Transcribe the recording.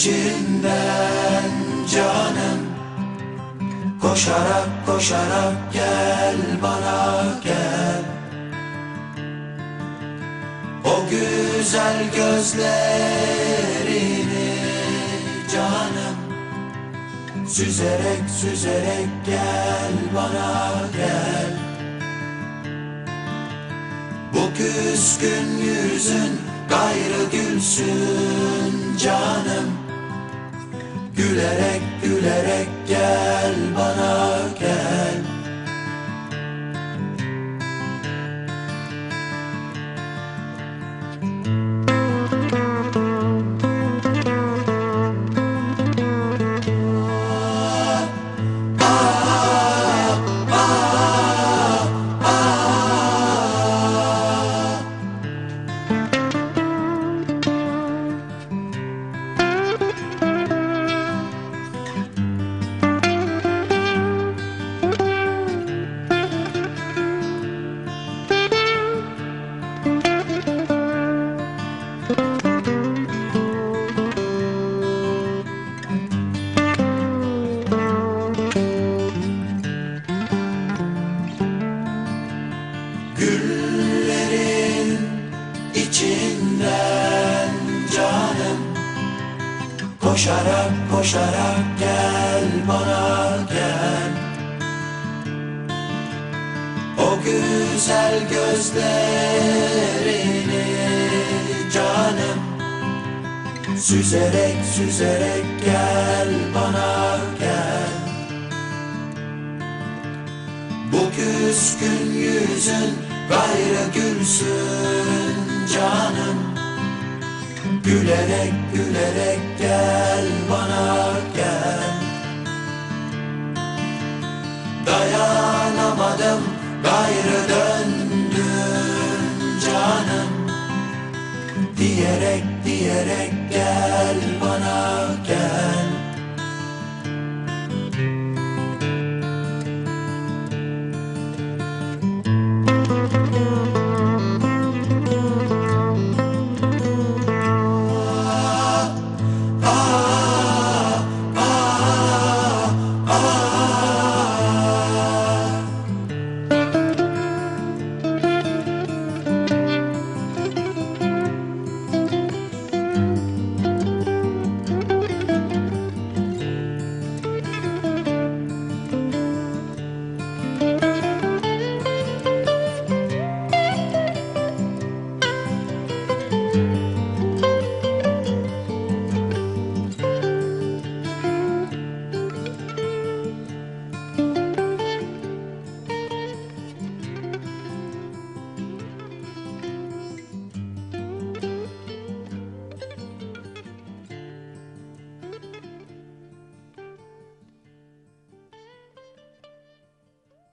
içinden canım. Koşarak koşarak gel bana gel. O güzel gözlerini canım. Süzerek süzerek gel bana gel. Bu küskün yüzün gayrı gülsün canım Gülerek gülerek gel Koşarak koşarak gel bana gel. O güzel gözlerini canım. Süzerek süzerek gel bana gel. Bu küskün yüzün gayrı gülsün canım Gülerek gülerek gel